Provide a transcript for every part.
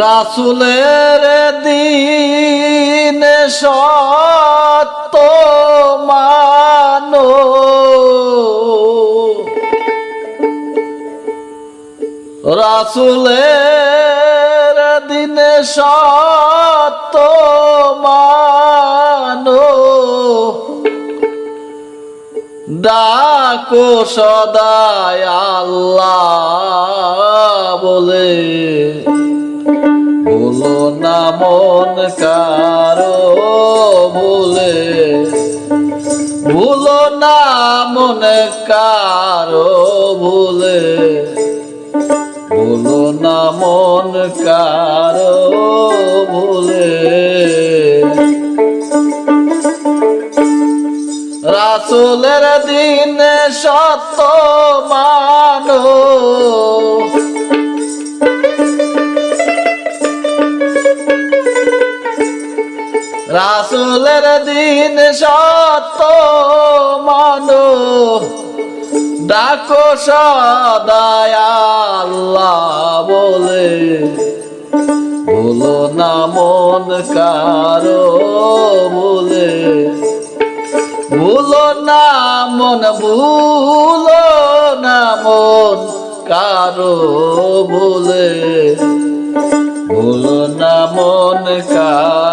রাসুলের দিন সত্য মানো। রাসুলের দিন সত্য মানো ডাকো সদায় আল্লাহ বলে। বলো না মন কারও বলে। ভুলো না মন কারও ভুলে বলো না মন কারও ভুলে রাসুলের দিন সত্য মানো। রাসুলের দিন সত্য মানো। ডাকো সদায় আল্লাহ বলে। বলো না মন কারও বলে। ভুলো না মন ভুল না মন কারও ভুলে। ভুল না মন কারও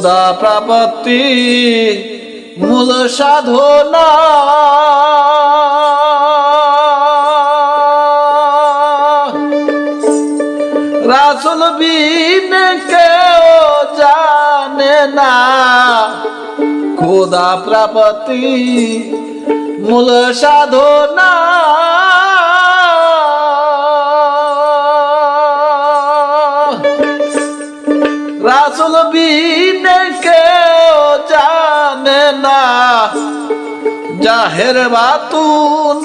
খোদা প্রাপত্তি মূল সাধনা। রাসুল বিন কেউ জানে না খোদা প্রাপত্তি মূল সাধনা। রাসুল বিনে জানে না। জাহের বাতুন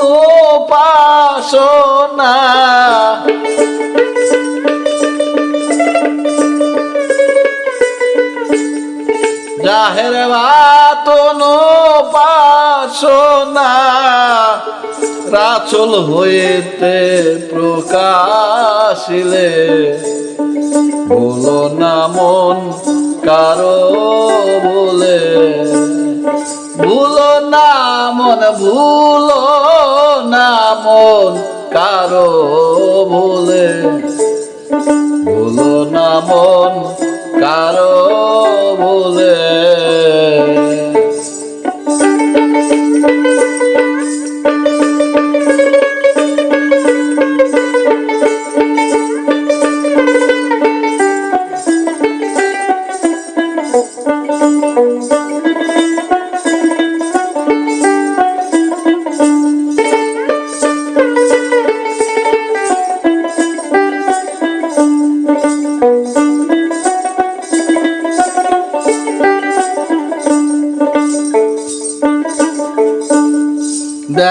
পাশনা। জাহের বাতুন পাশনা। রাচল হইতে প্রকাশিলে। বলো না মন কারও বলে। ভুলো না মন, ভুলো না মন কারও বলে। ভুলো না মন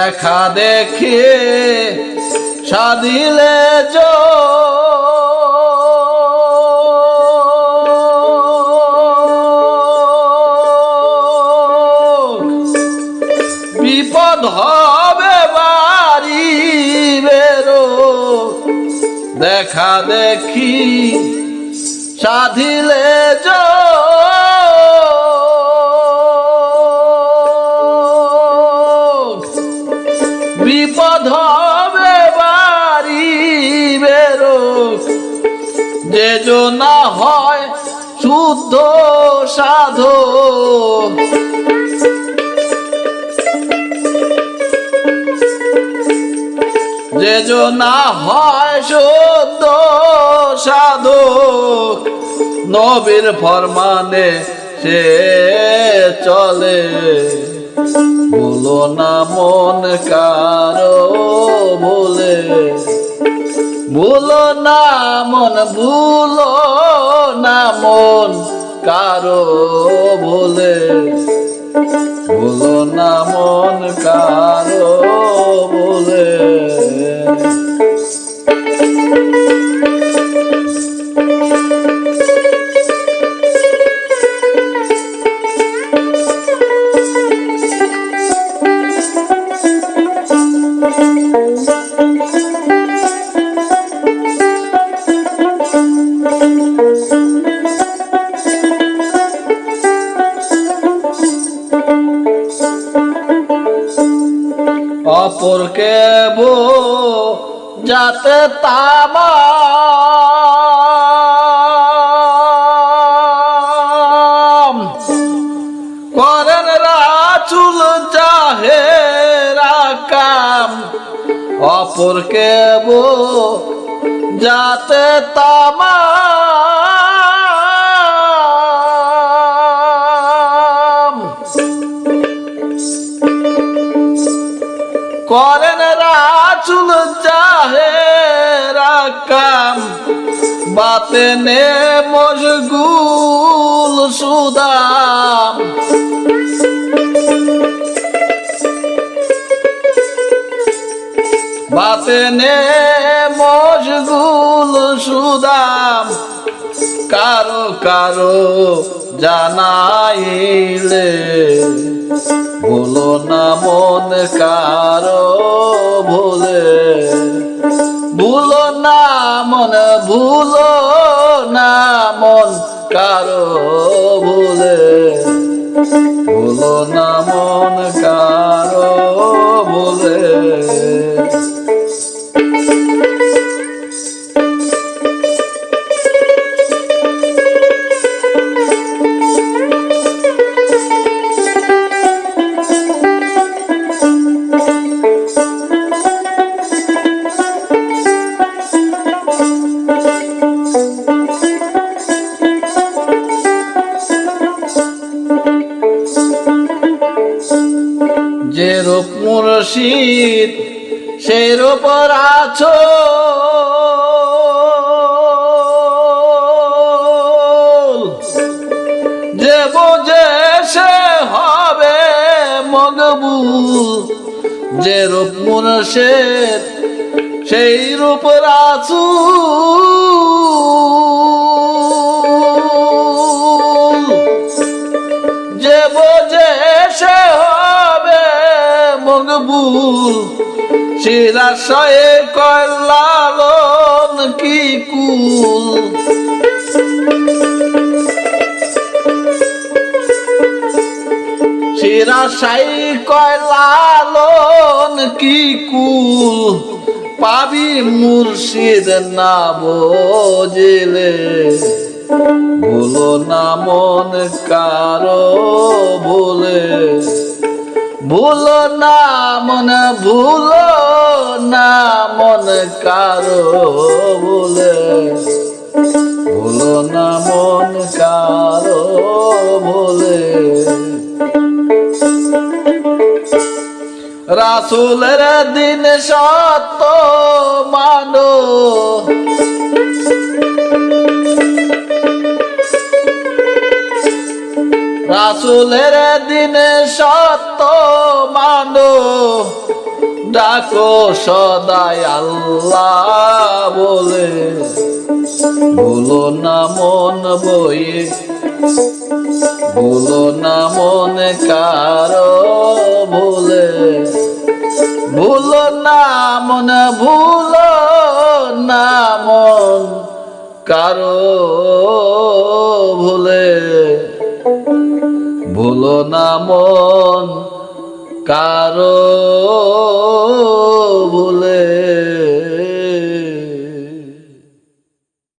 দেখা দেখে সাদিলে বিপদ হবে বাড়ি বেরো। দেখা দেখি সাধিলে যোগ বিপদ হবে বাড়ি বেরো। যে না হয় শুদ্ধ সাধো। যে না হয় শুদ্ধ সাধক নবীর ফরমানে সে চলে। বলো না মন কারও ভুলে। ভুলো না মন, ভুলো না মন কারও ভুলে। ভুলো না মন কারও ভুলে। অপরকে বো যাতে তামাম করেন অপরকে বো যাতে তামাম বাতে নে মশগুল সুদাম। বাতে নে মশগুল সুদাম। কারও কারও জানাইলে ভুলো না মন কারও ভুলে। ভুলো না মন ভুলো না মন কারও ভুলে। ভুলো না মুর্শিদ সেই রূপ আছো। যে বোঝে সে হবে মগবু যে রূপ মনসের সেই রূপ রাসূল মকবুল শিরাশয়ে কয়লালন কি কুল? শিরাশাই কয়লালন কি কুল? পাবি মুর্শিদ না বোঝিলে। ভুলো না মন কারও ভুলে ভুলো না মন, ভুলো না মন কারও ভুলে। ভুলো না মন কারও ভুলে। রাসুলের দিন সত্য মানো। রাসুলের দিনে সত্য মানো। ডাকো সদাই আল্লাহ বলে। ভুলো না মন বইয়ে। ভুলো না মন কারও ভুলে ভুলো না মন, ভুলো না মন কারও ভুলে ভুলো না মন কারও